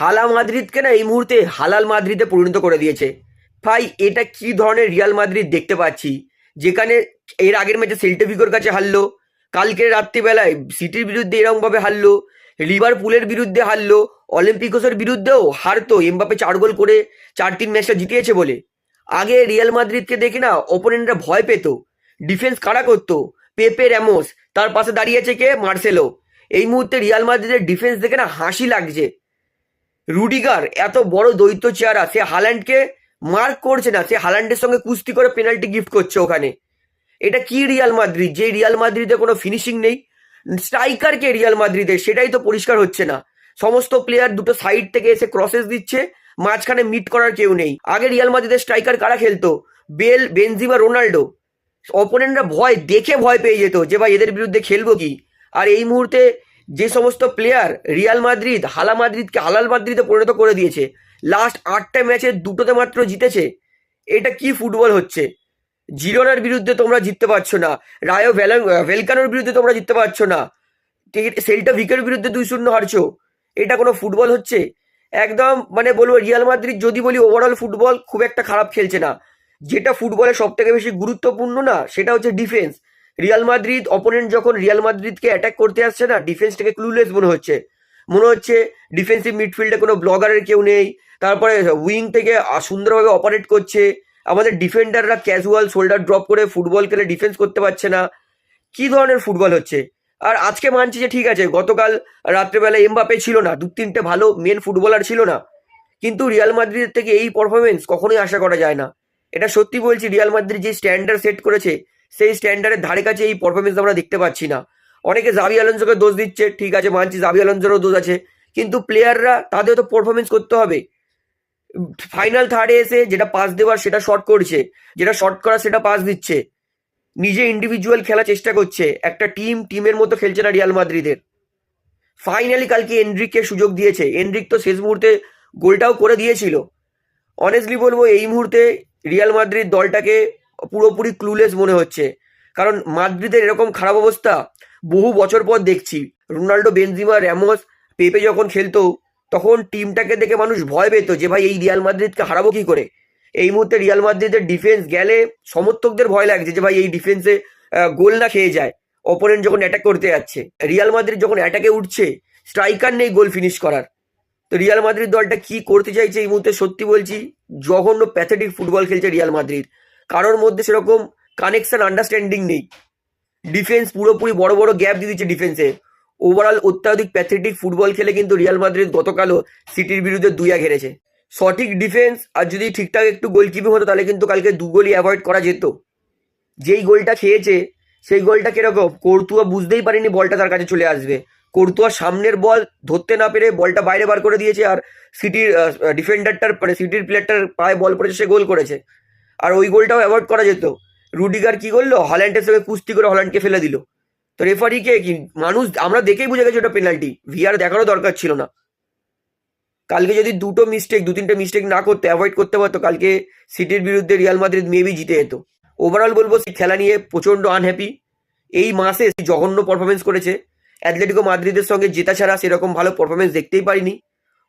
হালা মাদ্রিদকে না এই মুহূর্তে হালাল মাদ্রিদে পরিণত করে দিয়েছে। ভাই, এটা কি ধরনের রিয়াল মাদ্রিদ দেখতে পাচ্ছি? যেখানে এর আগের ম্যাচে সেল্টেভিকোর কাছে হারলো কালকে রাত্রিবেলায় সিটির বিরুদ্ধে এরকমভাবে হারলো, লিভারপুলের বিরুদ্ধে হারলো, অলিম্পিকোসের বিরুদ্ধেও হারতো এমবাপে চার গোল করে চার তিন ম্যাচটা জিতিয়েছে বলে। আগে রিয়াল মাদ্রিদকে দেখে না ওপোনেন্টরা ভয় পেত। ডিফেন্স কারা করতো? পেপে, র্যামোস, তার পাশে দাঁড়িয়েছে কে? মার্সেলো। এই মুহূর্তে রিয়াল মাদ্রিদের ডিফেন্স দেখে না হাসি লাগছে। রুডিগার, এত বড় দৈত্য চেহারা সে হাল্যান্ডকে মার্ক করছে না, সে হাল্যান্ডের সঙ্গে কুস্তি করে পেনাল্টি গিফট করছে ওখানে। এটা কি রিয়াল মাদ্রিদ? যে রিয়াল মাদ্রিদে কোনো ফিনিশিং নেই স্ট্রাইকার কে রিয়াল মাদ্রিদের সেটাই তো পরিষ্কার হচ্ছে না। সমস্ত প্লেয়ার দুটো সাইড থেকে এসে ক্রসেস দিচ্ছে, মাঝখানে মিট করার কেউ নেই। আগে রিয়াল মাদ্রিদের স্ট্রাইকার কারা খেলতো? Bell, Benzema, Ronaldo. অপোনেন্টরা ভয়, দেখে ভয় পেয়ে যেত যে, ভাই, এদের বিরুদ্ধে খেলব কি? আর এই মুহূর্তে যে সমস্ত প্লেয়ার রিয়াল মাদ্রিদ হালা মাদ্রিদকে হালাল মাদ্রিদে পরিণত করে দিয়েছে লাস্ট আটটা ম্যাচে দুটোতে মাত্র জিতেছে, এটা কি ফুটবল হচ্ছে? জিরোনার বিরুদ্ধে তোমরা জিততে পারছ না রায়ো ভেলকানোর বিরুদ্ধে তোমরা জিততে পারছ না সেলটা ভিকের বিরুদ্ধে দুই শূন্য হারছো, এটা কোনো ফুটবল হচ্ছে? একদম মানে বলব রিয়াল মাদ্রিদ যদি বলি ওভারঅল ফুটবল খুব একটা খারাপ খেলছে না, যেটা ফুটবলে সব থেকে বেশি গুরুত্বপূর্ণ না, সেটা হচ্ছে ডিফেন্স রিয়াল মাদ্রিদ অপোনেন্ট যখন রিয়াল মাদ্রিদকে অ্যাটাক করতে আসছে না ডিফেন্সটাকে ক্লুলেস মনে হচ্ছে। মনে হচ্ছে ডিফেন্সিভ মিডফিল্ডে কোনো ব্লগারের কেউ নেই, তারপরে উইং থেকে সুন্দরভাবে অপারেট করছে। আমাদের ডিফেন্ডাররা ক্যাজুয়াল শোল্ডার ড্রপ করে ফুটবল খেলে ডিফেন্স করতে পারছে না। কি ধরনের ফুটবল হচ্ছে? আর আজকে মানছি যে ঠিক আছে, গতকাল রাত্রেবেলা এমবাপে ছিল না, দু তিনটে ভালো মেন ফুটবলার ছিল না। কিন্তু রিয়াল মাদ্রিদের থেকে এই পারফরমেন্স কখনোই আশা করা যায় না। এটা সত্যি বলছি, রিয়াল মাদ্রিদ যে স্ট্যান্ডার্ড সেট করেছে সেই স্ট্যান্ডার্ডের ধারে কাছে এই পারফরমেন্স আমরা দেখতে পাচ্ছি না। অনেকে জাবি আলোনসোকে দোষ দিচ্ছে, ঠিক আছে, মানছি জাভি আলোনসোরও দোষ আছে, কিন্তু প্লেয়াররা তাদের তো পারফরমেন্স করতে হবে। ফাইনাল থার্ডে এসে যেটা পাস দেওয়ার সেটা শর্ট করছে, যেটা শর্ট করা সেটা পাস দিচ্ছে। নিজে ইন্ডিভিজুয়াল খেলার চেষ্টা করছে, একটা টিম টিমের মতো খেলছে না রিয়াল মাদ্রিদের ফাইনালি কালকে এনরিককে সুযোগ দিয়েছে। এনরিক তো শেষ মুহূর্তে গোলটাও করে দিয়েছিল। অনেস্টলি বলব, এই মুহূর্তে রিয়াল মাদ্রিদ দলটাকে পুরোপুরি ক্লুলেস মনে হচ্ছে। কারণ মাদ্রিদের এরকম খারাপ অবস্থা বহু বছর পর দেখছি। রোনাল্ডো, বেনজিমা, র্যামোস, পেপে যখন খেলতো, তখন টিমটাকে দেখে মানুষ ভয় পেত যে, ভাই, এই রিয়াল মাদ্রিদকে হারাবো কি করে? এই মুহূর্তে রিয়াল মাদ্রিদের ডিফেন্স গেলে সমর্থকদের ভয় লাগছে যে, ভাই, এই ডিফেন্সে গোল না খেয়ে যায়। অপোনেন্ট যখন অ্যাটাক করতে যাচ্ছে, রিয়াল মাদ্রিদ যখন অ্যাটাকে উঠছে স্ট্রাইকার নেই গোল ফিনিশ করার। তো রিয়াল মাদ্রিদ দলটা কি করতে চাইছে এই মুহূর্তে সত্যি বলছি, জঘন্য প্যাথেটিক ফুটবল খেলছে রিয়াল মাদ্রিদ। কারোর মধ্যে সেরকম কানেকশন আন্ডারস্ট্যান্ডিং নেই। ডিফেন্স পুরোপুরি বড় বড় গ্যাপ দিয়ে দিচ্ছে ডিফেন্সে ওভারঅল অত্যাধিক প্যাথেটিক ফুটবল খেলে কিন্তু রিয়াল মাদ্রিদ গতকালও সিটির বিরুদ্ধে দুইয়া ঘেরেছে সঠিক ডিফেন্স আর যদি ঠিকঠাক একটু গোলকিপিং হতো, তাহলে কিন্তু কালকে দু গোলই অ্যাভয়েড করা যেত। যেই গোলটা খেয়েছে, সেই গোলটা কীরকম? কর্তুয়া বুঝতেই পারেনি বলটা তার কাছে চলে আসবে। কর্তুয়া সামনের বল ধরতে না পেরে বলটা বাইরে বার করে দিয়েছে আর সিটির ডিফেন্ডারটার মানে সিটির প্লেয়ারটার পায়ে বল পড়েছে, সে গোল করেছে। আর ওই গোলটাও অ্যাভয়েড করা যেত। রুডিগার কি করল? হল্যান্ডের সঙ্গে কুস্তি করে হল্যান্ডকে ফেলে দিল। তো রেফারিকে কি মানুষ, আমরা দেখেই বুঝে গেছি ওটা পেনাল্টি ভিআর দেখারও দরকার ছিল না। কালকে যদি দুটো মিস্টেক দু তিনটে মিস্টেক না করতে অ্যাভয়েড করতে পারতো, কালকে সিটির বিরুদ্ধে রিয়াল মাদ্রিদ মেবি জিতে যেত। ওভারঅল বলব, সেই খেলা নিয়ে প্রচণ্ড আনহ্যাপি এই মাসে জঘন্য পারফরমেন্স করেছে। অ্যাথলেটিকো মাদ্রিদের সঙ্গে জেতা ছাড়া সেরকম ভালো পারফরমেন্স দেখতেই পারিনি।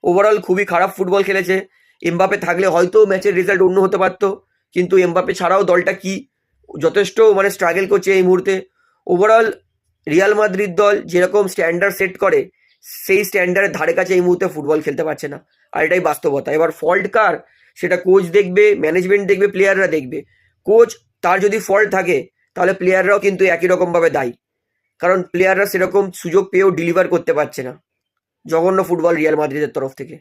ওভারঅল খুবই খারাপ ফুটবল খেলেছে। এমবাপে থাকলে হয়তো ম্যাচের রেজাল্ট অন্য হতে পারতো। কিন্তু এমবাপে ছাড়াও দলটা কি যথেষ্ট মানে স্ট্রাগল করছে এই মুহূর্তে। ওভারঅল রিয়াল মাদ্রিদ দল যেরকম স্ট্যান্ডার্ড সেট করে, সেই স্ট্যান্ডার্ডের ধারে কাছে এই মুহূর্তে ফুটবল খেলতে পারছে না। আর এটাই বাস্তবতা। এবার ফল্ট কার? সেটা কোচ দেখবে ম্যানেজমেন্ট দেখবে প্লেয়াররা দেখবে। কোচ তার যদি ফল্ট থাকে, তাহলে প্লেয়াররাও কিন্তু একই রকমভাবে দায়ী। কারণ প্লেয়াররা সেরকম সুযোগ পেয়েও ডেলিভার করতে পারছে না। জঘন্য ফুটবল রিয়াল মাদ্রিদের তরফ থেকে।